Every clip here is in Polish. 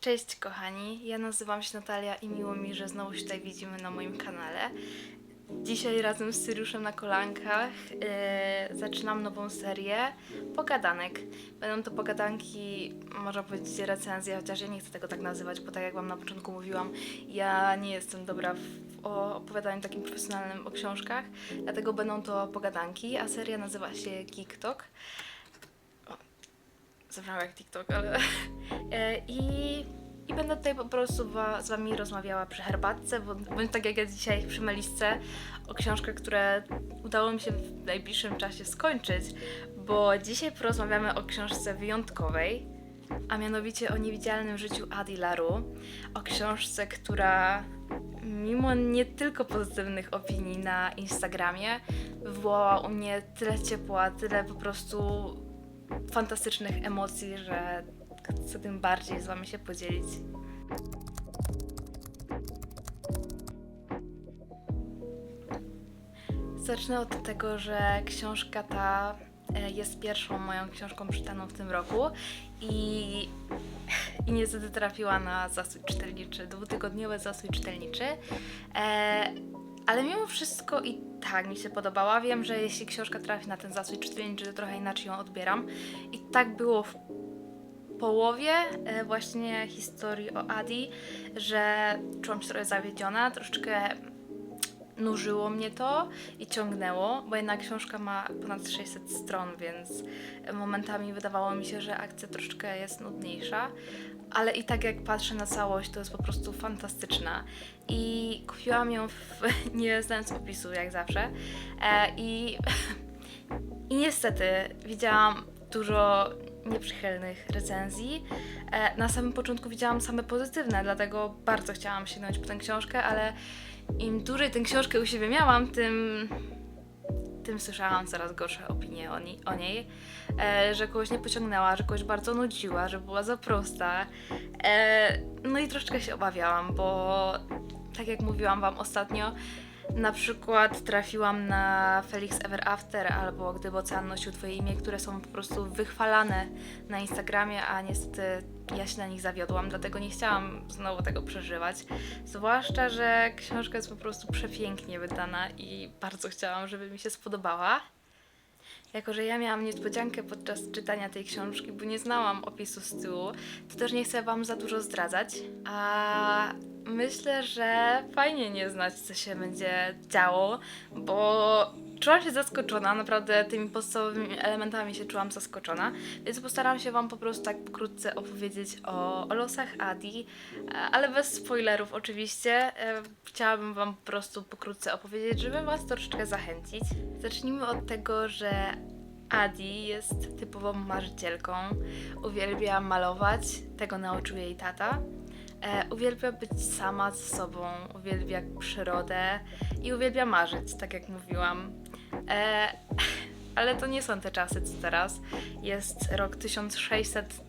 Cześć kochani, ja nazywam się Natalia i miło mi, że znowu się tutaj widzimy na moim kanale. Dzisiaj razem z Syriuszem na kolankach e, zaczynam nową serię pogadanek. Będą to pogadanki, można powiedzieć recenzje, chociaż ja nie chcę tego tak nazywać, bo tak jak wam na początku mówiłam, ja nie jestem dobra w opowiadaniu takim profesjonalnym o książkach, dlatego będą to pogadanki, a seria nazywa się Geektok. O, Zabrzmiało jak TikTok, ale... E, I, I będę tutaj po prostu z Wami rozmawiała przy herbatce, bądź tak jak ja dzisiaj przy melisce, o książkach, które udało mi się w najbliższym czasie skończyć, bo dzisiaj porozmawiamy o książce wyjątkowej, a mianowicie o niewidzialnym życiu Adi Laru, o książce, która mimo nie tylko pozytywnych opinii na Instagramie, wywołała u mnie tyle ciepła, tyle po prostu fantastycznych emocji, że chcę tym bardziej z Wami się podzielić. Zacznę od tego, że książka ta e, jest pierwszą moją książką czytaną w tym roku i, i niestety trafiła na zasój czytelniczy, dwutygodniowy zasój czytelniczy. E, ale mimo wszystko i tak mi się podobała. Wiem, że jeśli książka trafi na ten zasój czytelniczy, to trochę inaczej ją odbieram. I tak było w połowie e, właśnie historii o Adi, że czułam się trochę zawiedziona, troszeczkę nużyło mnie to i ciągnęło, bo jednak książka ma ponad 600 stron, więc momentami wydawało mi się, że akcja troszeczkę jest nudniejsza, ale i tak jak patrzę na całość, to jest po prostu fantastyczna. I kupiłam ją w, nie znając opisu, jak zawsze. E, I, I niestety widziałam dużo nieprzychylnych recenzji. E, na samym początku widziałam same pozytywne, dlatego bardzo chciałam sięgnąć po tę książkę, ale im dłużej tę książkę u siebie miałam, tym, tym słyszałam coraz gorsze opinie o, ni- o niej, e, że kogoś nie pociągnęła, że kogoś bardzo nudziła, że była za prosta. E, no i troszeczkę się obawiałam, bo tak jak mówiłam Wam ostatnio, na przykład trafiłam na Felix Ever After albo Gdyby Ocean nosił Twoje imię, które są po prostu wychwalane na Instagramie, a niestety ja się na nich zawiodłam, dlatego nie chciałam znowu tego przeżywać. Zwłaszcza, że książka jest po prostu przepięknie wydana i bardzo chciałam, żeby mi się spodobała. Jako, że ja miałam niespodziankę podczas czytania tej książki, bo nie znałam opisu z tyłu, to też nie chcę Wam za dużo zdradzać. A myślę, że fajnie nie znać, co się będzie działo, bo czułam się zaskoczona, naprawdę tymi podstawowymi elementami się czułam zaskoczona, więc postaram się Wam po prostu tak pokrótce opowiedzieć o, o losach Adi, e, ale bez spoilerów oczywiście. E, Chciałabym Wam po prostu pokrótce opowiedzieć, żeby Was troszeczkę zachęcić. Zacznijmy od tego, że Adi jest typową marzycielką, uwielbia malować, tego nauczył jej tata. E, uwielbia być sama ze sobą, uwielbia przyrodę i uwielbia marzyć, tak jak mówiłam. E, ale to nie są te czasy, co teraz. Jest rok 1600,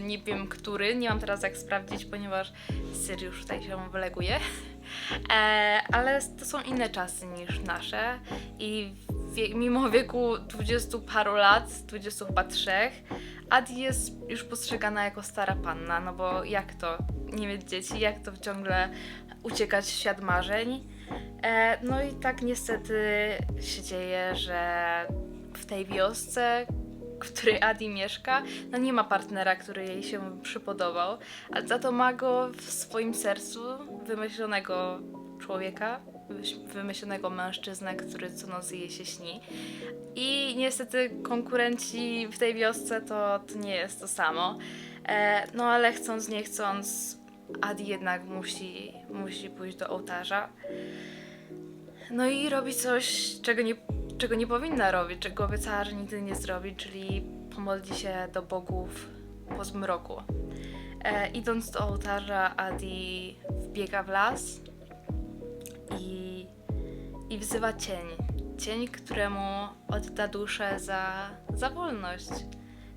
nie wiem który, nie mam teraz jak sprawdzić, ponieważ Syriusz tutaj się wyleguje. E, ale to są inne czasy niż nasze i wie, mimo wieku 20 paru lat, 20 chyba trzech, Adi jest już postrzegana jako stara panna, no bo jak to nie mieć dzieci, jak to ciągle uciekać w świat marzeń. E, no i tak niestety się dzieje, że w tej wiosce, w której Adi mieszka, no nie ma partnera, który jej się przypodobał, ale za to ma go w swoim sercu wymyślonego człowieka, wymyślonego mężczyznę, który co nocy jej się śni. I niestety konkurenci w tej wiosce to, to nie jest to samo. E, no ale chcąc, nie chcąc, Adi jednak musi, musi pójść do ołtarza. No i robi coś, czego nie, czego nie powinna robić, czego obiecała, że nigdy nie zrobi, czyli pomodli się do bogów po zmroku. E, idąc do ołtarza, Adi wbiega w las i, i wzywa cień. Cień, któremu odda duszę za, za wolność,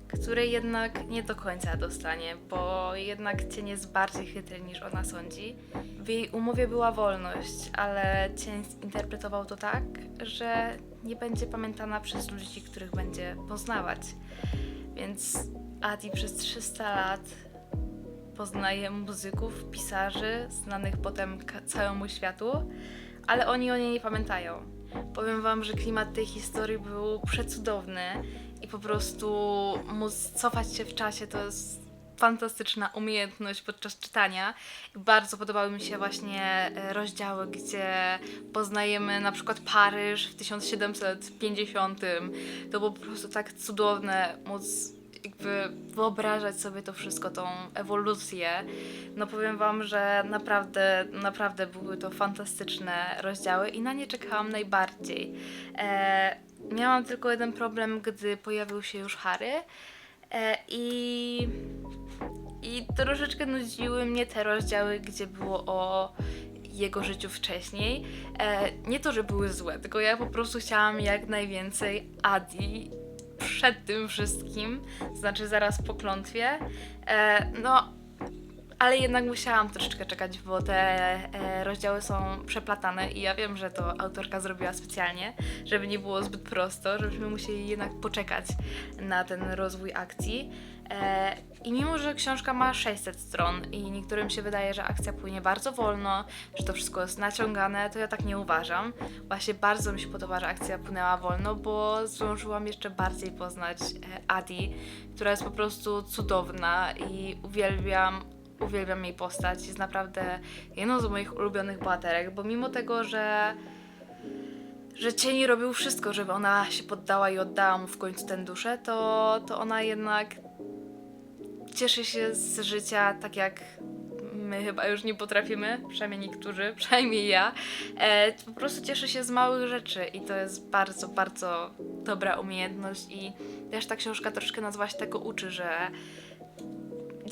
której jednak nie do końca dostanie, bo jednak cień jest bardziej chytry niż ona sądzi. W jej umowie była wolność, ale cień zinterpretował to tak, że nie będzie pamiętana przez ludzi, których będzie poznawać. Więc Adi przez 300 lat poznaje muzyków, pisarzy, znanych potem całemu światu, ale oni o niej nie pamiętają. Powiem wam, że klimat tej historii był przecudowny i po prostu móc cofać się w czasie to jest fantastyczna umiejętność podczas czytania. Bardzo podobały mi się właśnie e, rozdziały, gdzie poznajemy na przykład Paryż w 1750. To było po prostu tak cudowne móc jakby wyobrażać sobie to wszystko, tą ewolucję. No powiem wam, że naprawdę, naprawdę były to fantastyczne rozdziały i na nie czekałam najbardziej. E, miałam tylko jeden problem, gdy pojawił się już Harry e, i i troszeczkę nudziły mnie te rozdziały, gdzie było o jego życiu wcześniej. E, nie to, że były złe, tylko ja po prostu chciałam jak najwięcej Adi przed tym wszystkim, znaczy zaraz po klątwie. E, no, ale jednak musiałam troszeczkę czekać, bo te e, rozdziały są przeplatane i ja wiem, że to autorka zrobiła specjalnie, żeby nie było zbyt prosto, żebyśmy musieli jednak poczekać na ten rozwój akcji. E, I mimo, że książka ma 600 stron i niektórym się wydaje, że akcja płynie bardzo wolno, że to wszystko jest naciągane, to ja tak nie uważam. Właśnie bardzo mi się podoba, że akcja płynęła wolno, bo zdążyłam jeszcze bardziej poznać e, Adi, która jest po prostu cudowna i uwielbiam uwielbiam jej postać. Jest naprawdę jedną z moich ulubionych bohaterek, bo mimo tego, że że cieni robił wszystko, żeby ona się poddała i oddała mu w końcu tę duszę, to, to ona jednak cieszy się z życia tak jak my chyba już nie potrafimy, przynajmniej niektórzy, przynajmniej ja. E, po prostu cieszy się z małych rzeczy i to jest bardzo, bardzo dobra umiejętność i też ta książka troszkę nas właśnie tego uczy, że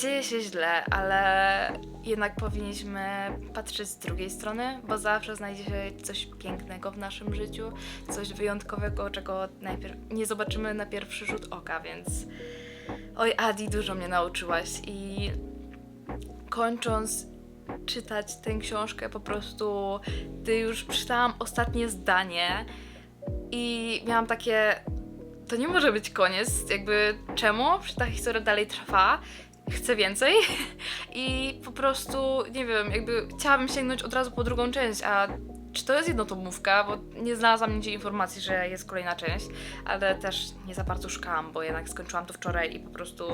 dzieje się źle, ale jednak powinniśmy patrzeć z drugiej strony, bo zawsze znajdzie się coś pięknego w naszym życiu, coś wyjątkowego, czego najpierw nie zobaczymy na pierwszy rzut oka, więc oj Adi, dużo mnie nauczyłaś i kończąc czytać tę książkę po prostu, gdy już przeczytałam ostatnie zdanie i miałam takie to nie może być koniec, jakby czemu? Czy ta historia dalej trwa? Chcę więcej. I po prostu, nie wiem, jakby chciałabym sięgnąć od razu po drugą część, a czy to jest jednotomówka, bo nie znalazłam nigdzie informacji, że jest kolejna część, ale też nie za bardzo szukałam, bo jednak skończyłam to wczoraj i po prostu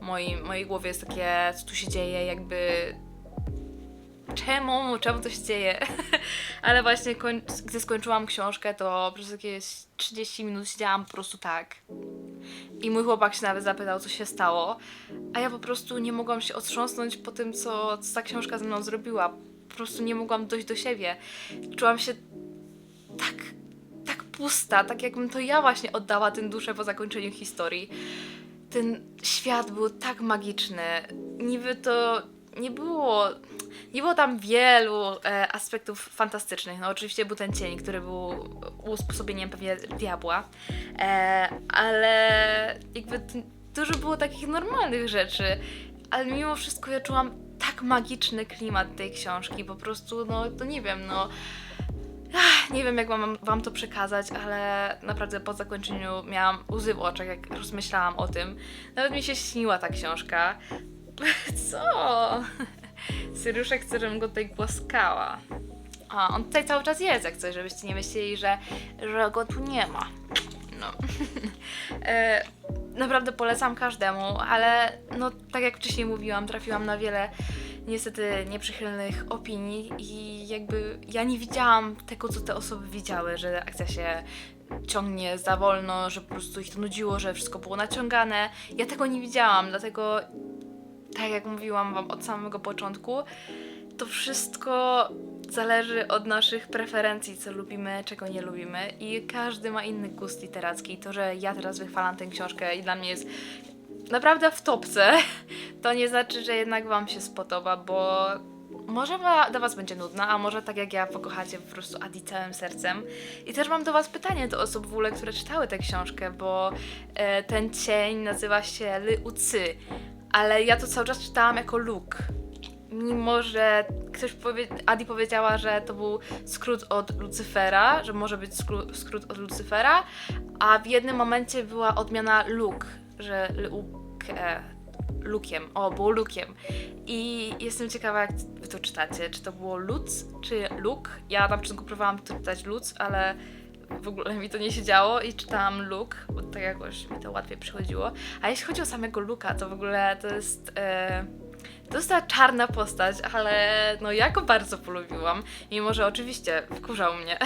mojej, mojej głowie jest takie, co tu się dzieje, jakby czemu, czemu to się dzieje. Ale właśnie koń- gdy skończyłam książkę, to przez jakieś 30 minut siedziałam po prostu tak. I mój chłopak się nawet zapytał, co się stało, a ja po prostu nie mogłam się otrząsnąć po tym, co, co ta książka ze mną zrobiła. Po prostu nie mogłam dojść do siebie. Czułam się tak, tak pusta, tak jakbym to ja właśnie oddała tę duszę po zakończeniu historii. Ten świat był tak magiczny. Niby to nie było nie było tam wielu e, aspektów fantastycznych. No oczywiście był ten cień, który był usposobieniem pewnie diabła, e, ale jakby dużo było takich normalnych rzeczy, ale mimo wszystko ja czułam tak magiczny klimat tej książki, po prostu, no to nie wiem, no nie wiem, jak mam wam to przekazać, ale naprawdę po zakończeniu miałam łzy w oczach, jak rozmyślałam o tym. Nawet mi się śniła ta książka. Co? Syruszek chce, żebym go tutaj głaskała. A, on tutaj cały czas jest, jak coś, żebyście nie myśleli, że, że go tu nie ma. No. e, naprawdę polecam każdemu, ale no tak jak wcześniej mówiłam, trafiłam na wiele niestety nieprzychylnych opinii i jakby ja nie widziałam tego, co te osoby widziały, że akcja się ciągnie za wolno, że po prostu ich to nudziło, że wszystko było naciągane. Ja tego nie widziałam, dlatego tak jak mówiłam Wam od samego początku, to wszystko zależy od naszych preferencji, co lubimy, czego nie lubimy i każdy ma inny gust literacki. To, że ja teraz wychwalam tę książkę i dla mnie jest naprawdę w topce, to nie znaczy, że jednak Wam się spodoba, bo może dla Was będzie nudna, a może tak jak ja pokochacie po prostu Adi całym sercem. I też mam do Was pytanie do osób w ogóle, które czytały tę książkę, bo e, ten cień nazywa się Ly Ucy, ale ja to cały czas czytałam jako Luke. Mimo, że ktoś powie... Adi powiedziała, że to był skrót od Lucyfera, że może być skró- skrót od Lucyfera, a w jednym momencie była odmiana Luke, że Luke. Lukiem. O, było Lukiem. I jestem ciekawa, jak wy to czytacie. Czy to było Lutz, czy Luke? Ja na początku próbowałam to czytać Lutz, ale w ogóle mi to nie siedziało i czytałam Luke, bo tak jakoś mi to łatwiej przychodziło. A jeśli chodzi o samego Luka, to w ogóle to jest... E, to jest ta czarna postać, ale no ja go bardzo polubiłam. Mimo, że oczywiście wkurzał mnie.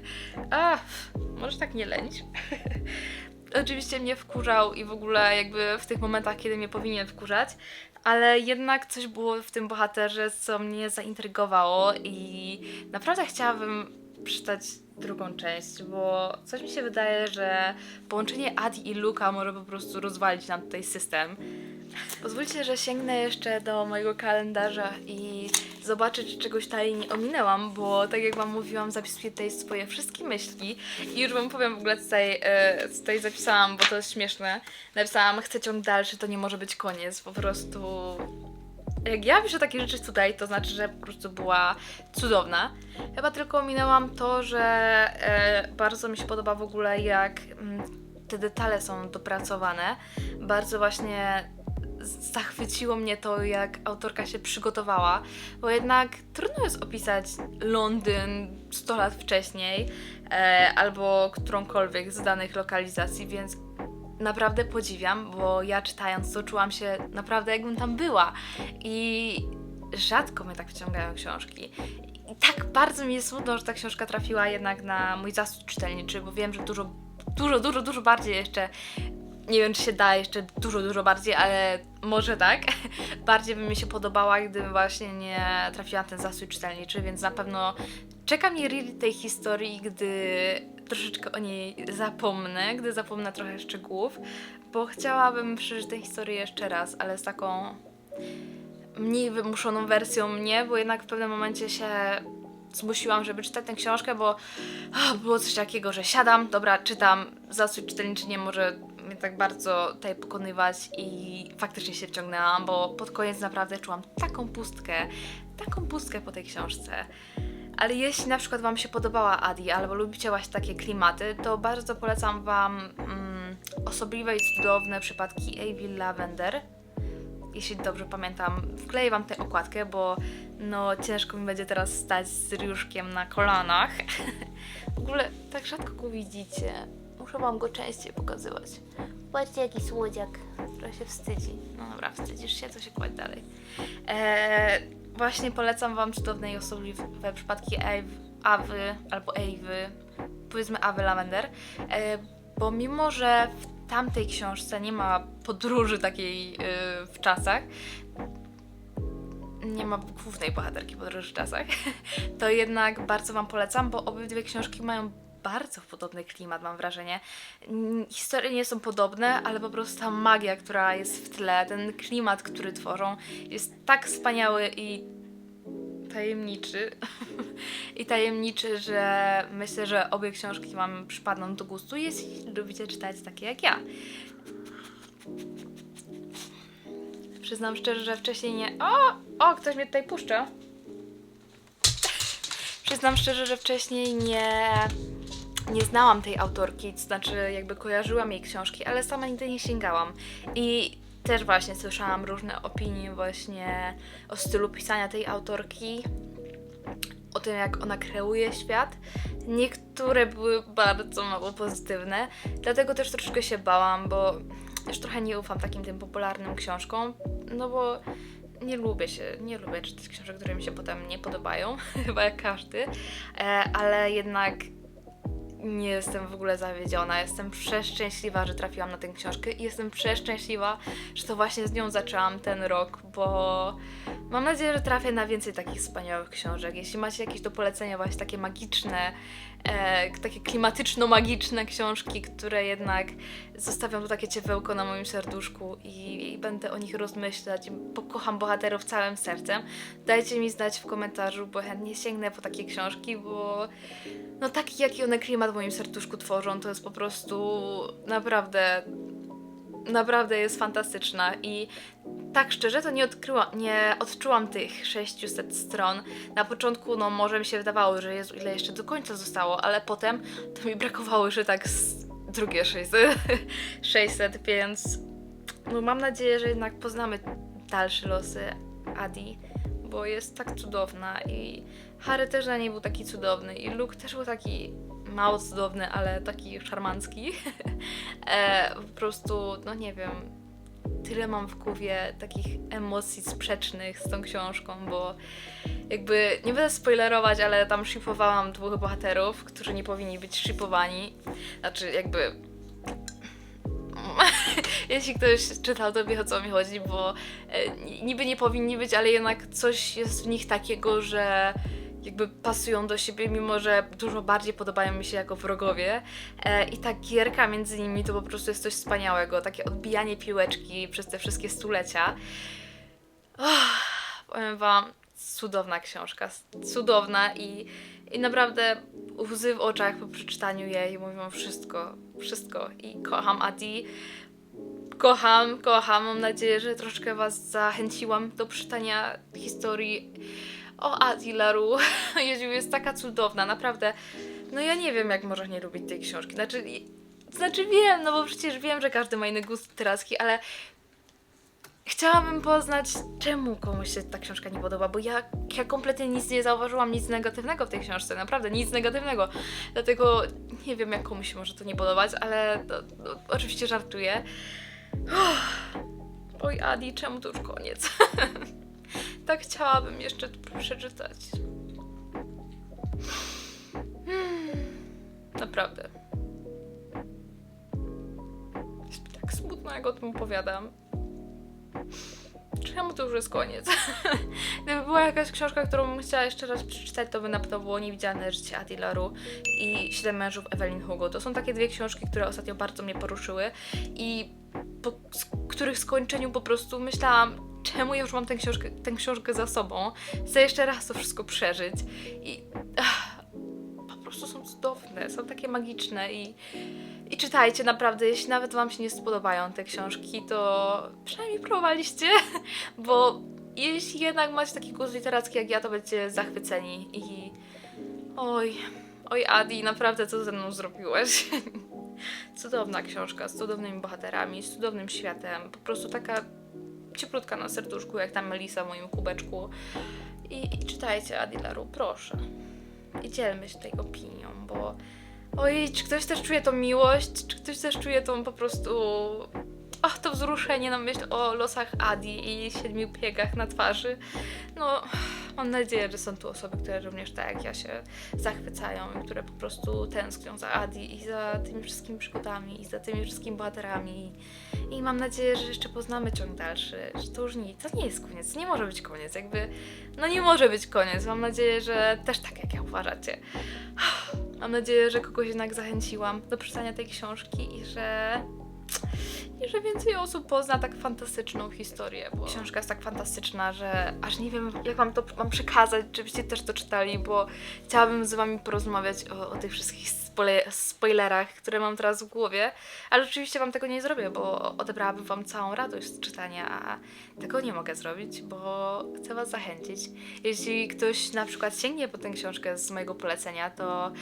A, może tak nie lęć. oczywiście mnie wkurzał i w ogóle jakby w tych momentach, kiedy mnie powinien wkurzać, ale jednak coś było w tym bohaterze, co mnie zaintrygowało i naprawdę chciałabym przeczytać drugą część, bo coś mi się wydaje, że połączenie Adi i Luka może po prostu rozwalić nam tutaj system. Pozwólcie, że sięgnę jeszcze do mojego kalendarza i zobaczę, czy czegoś tutaj nie ominęłam, bo tak jak Wam mówiłam, zapisuję tutaj swoje wszystkie myśli i już Wam powiem w ogóle tutaj, e, co tutaj zapisałam, bo to jest śmieszne. Napisałam, chcę ciąg dalszy, to nie może być koniec, po prostu... Jak ja piszę takie rzeczy tutaj, to znaczy, że po prostu była cudowna. Chyba tylko ominęłam to, że e, bardzo mi się podoba w ogóle jak mm, te detale są dopracowane. Bardzo właśnie zachwyciło mnie to, jak autorka się przygotowała, bo jednak trudno jest opisać Londyn 100 lat wcześniej e, albo którąkolwiek z danych lokalizacji, więc naprawdę podziwiam, bo ja czytając to czułam się naprawdę jakbym tam była i rzadko mnie tak wciągają książki. I tak bardzo mi jest smutno, że ta książka trafiła jednak na mój zasób czytelniczy, bo wiem, że dużo, dużo, dużo, dużo bardziej jeszcze nie wiem, czy się da jeszcze dużo, dużo bardziej, ale może tak. Bardziej by mi się podobała, gdybym właśnie nie trafiła na ten zasój czytelniczy, więc na pewno czeka mnie read tej historii, gdy troszeczkę o niej zapomnę, gdy zapomnę trochę szczegółów, bo chciałabym przeżyć tę historię jeszcze raz, ale z taką mniej wymuszoną wersją mnie, bo jednak w pewnym momencie się zmusiłam, żeby czytać tę książkę, bo o, było coś takiego, że siadam, dobra, czytam, zasój czytelniczy nie może mnie tak bardzo tutaj pokonywać i faktycznie się wciągnęłam, bo pod koniec naprawdę czułam taką pustkę, taką pustkę po tej książce. Ale jeśli na przykład Wam się podobała Adi, albo lubicie właśnie takie klimaty, to bardzo polecam Wam mm, osobliwe i cudowne przypadki Avril Lavender. Jeśli dobrze pamiętam, wkleję Wam tę okładkę, bo no ciężko mi będzie teraz stać z ryuszkiem na kolanach. w ogóle tak rzadko go widzicie. Muszę Wam go częściej pokazywać. Patrzcie jaki słodziak. Trochę się wstydzi. No dobra, wstydzisz się, to się kładź dalej. Eee, właśnie polecam Wam cudowne i osobliwe przypadki Awy albo Ewy, powiedzmy Awy Lavender, eee, bo mimo, że w tamtej książce nie ma podróży takiej yy, w czasach, nie ma głównej bohaterki podróży w czasach, to jednak bardzo Wam polecam, bo obydwie książki mają bardzo podobny klimat, mam wrażenie. Historie nie są podobne, ale po prostu ta magia, która jest w tle, ten klimat, który tworzą, jest tak wspaniały i tajemniczy. I tajemniczy, że myślę, że obie książki Wam przypadną do gustu, jeśli lubicie czytać takie jak ja. Przyznam szczerze, że wcześniej nie. O! O, ktoś mnie tutaj puszcza. Przyznam szczerze, że wcześniej nie nie znałam tej autorki, to znaczy jakby kojarzyłam jej książki, ale sama nigdy nie sięgałam. I też właśnie słyszałam różne opinie właśnie o stylu pisania tej autorki, o tym jak ona kreuje świat. Niektóre były bardzo mało pozytywne, dlatego też troszkę się bałam, bo już trochę nie ufam takim tym popularnym książkom, no bo nie lubię się, nie lubię czytać książek, które mi się potem nie podobają, chyba jak każdy, e, ale jednak nie jestem w ogóle zawiedziona. Jestem przeszczęśliwa, że trafiłam na tę książkę i jestem przeszczęśliwa, że to właśnie z nią zaczęłam ten rok, bo mam nadzieję, że trafię na więcej takich wspaniałych książek. Jeśli macie jakieś do polecenia, właśnie takie magiczne, e, takie klimatyczno-magiczne książki, które jednak zostawią tu takie ciepełko na moim serduszku i, i będę o nich rozmyślać pokocham bohaterów całym sercem, dajcie mi znać w komentarzu, bo chętnie sięgnę po takie książki, bo no taki jaki one klimat w moim serduszku tworzą, to jest po prostu naprawdę naprawdę jest fantastyczna i tak szczerze to nie odkryła, nie odczułam tych 600 stron. Na początku no może mi się wydawało, że Jezu, ile jeszcze do końca zostało, ale potem to mi brakowało, że tak drugie 600, 600 więc no mam nadzieję, że jednak poznamy dalsze losy Adi, bo jest tak cudowna i Harry też na niej był taki cudowny i Luke też był taki mało cudowny, ale taki szarmancki. e, po prostu, no nie wiem, tyle mam w głowie takich emocji sprzecznych z tą książką, bo jakby nie będę spoilerować, ale tam shipowałam dwóch bohaterów, którzy nie powinni być shipowani. Znaczy jakby jeśli ktoś czytał, to wie o co mi chodzi, bo e, ni- niby nie powinni być, ale jednak coś jest w nich takiego, że jakby pasują do siebie, mimo że dużo bardziej podobają mi się jako wrogowie. E, I ta gierka między nimi to po prostu jest coś wspaniałego. Takie odbijanie piłeczki przez te wszystkie stulecia. Oh, powiem Wam, cudowna książka, cudowna i, i naprawdę łzy w oczach po przeczytaniu jej mówią wszystko, wszystko. I kocham Adi, kocham, kocham. Mam nadzieję, że troszkę Was zachęciłam do przeczytania historii o Adi Laru. Jezu, jest taka cudowna, naprawdę. No ja nie wiem, jak można nie lubić tej książki. Znaczy, znaczy wiem, no bo przecież wiem, że każdy ma inny gust literacki, ale chciałabym poznać, czemu komuś się ta książka nie podoba, bo ja, ja kompletnie nic nie zauważyłam, nic negatywnego w tej książce, naprawdę nic negatywnego. Dlatego nie wiem, jak komuś się może to nie podobać, ale to, to, oczywiście żartuję. Uff. Oj, Adi, czemu to już koniec? tak chciałabym jeszcze przeczytać. Hmm, Naprawdę. Jest mi tak smutno, jak o tym opowiadam. Czemu to już jest koniec? Gdyby była jakaś książka, którą bym chciała jeszcze raz przeczytać, to by na pewno było Niewidzialne życie Adi Laru i Siedem mężów Evelyn Hugo. To są takie dwie książki, które ostatnio bardzo mnie poruszyły i po których skończeniu po prostu myślałam, czemu ja już mam tę książkę, tę książkę za sobą. Chcę jeszcze raz to wszystko przeżyć i ach, po prostu są cudowne, są takie magiczne i i czytajcie naprawdę, jeśli nawet Wam się nie spodobają te książki, to przynajmniej próbowaliście, bo jeśli jednak macie taki gust literacki jak ja, to będziecie zachwyceni i oj, oj Adi, naprawdę co ze mną zrobiłeś? Cudowna książka, z cudownymi bohaterami, z cudownym światem, po prostu taka cieplutka na serduszku, jak ta Melisa w moim kubeczku. I, i czytajcie Adi Laru, proszę. I dzielmy się tej opinią, bo Oj, czy ktoś też czuje tą miłość? Czy ktoś też czuje tą po prostu. Ach, to wzruszenie na myśl o losach Adi i siedmiu piegach na twarzy. No, mam nadzieję, że są tu osoby, które również tak jak ja się zachwycają i które po prostu tęsknią za Adi i za tymi wszystkimi przygodami i za tymi wszystkimi bohaterami. I mam nadzieję, że jeszcze poznamy ciąg dalszy, że to już nic, to nie jest koniec, nie może być koniec, jakby, no nie może być koniec. Mam nadzieję, że też tak jak ja uważacie. Mam nadzieję, że kogoś jednak zachęciłam do przeczytania tej książki i że. I że więcej osób pozna tak fantastyczną historię, bo książka jest tak fantastyczna, że aż nie wiem, jak wam to mam przekazać, żebyście też to czytali, bo chciałabym z wami porozmawiać o, o tych wszystkich spoilerach, które mam teraz w głowie, ale oczywiście wam tego nie zrobię, bo odebrałabym wam całą radość z czytania, a tego nie mogę zrobić, bo chcę was zachęcić. Jeśli ktoś na przykład sięgnie po tę książkę z mojego polecenia, to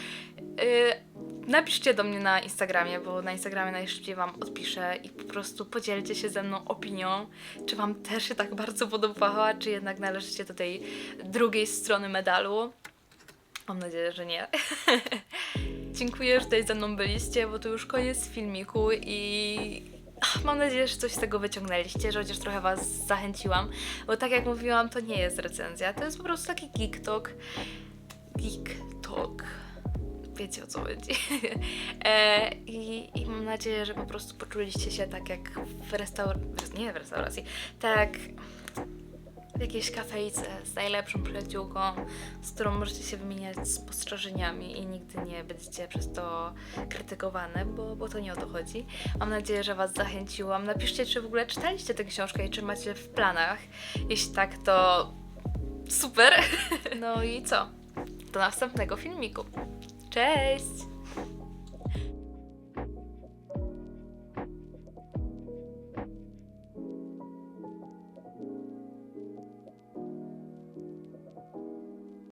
yy, napiszcie do mnie na Instagramie, bo na Instagramie najszybciej Wam odpiszę i po prostu podzielcie się ze mną opinią, czy Wam też się tak bardzo podobała, czy jednak należycie do tej drugiej strony medalu. Mam nadzieję, że nie. Dziękuję, że tutaj ze mną byliście, bo to już koniec filmiku i mam nadzieję, że coś z tego wyciągnęliście, że chociaż trochę Was zachęciłam, bo tak jak mówiłam, to nie jest recenzja, to jest po prostu taki geek talk. Geek talk. Wiecie o co chodzi. e, i, I mam nadzieję, że po prostu poczuliście się tak jak w restauracji, nie w restauracji, tak w jakiejś kafejce z najlepszą przyjaciółką, z którą możecie się wymieniać spostrzeżeniami i nigdy nie będziecie przez to krytykowane, bo, bo to nie o to chodzi. Mam nadzieję, że Was zachęciłam. Napiszcie, czy w ogóle czytaliście tę książkę i czy macie w planach. Jeśli tak, to super. No i co? Do następnego filmiku. Cześć!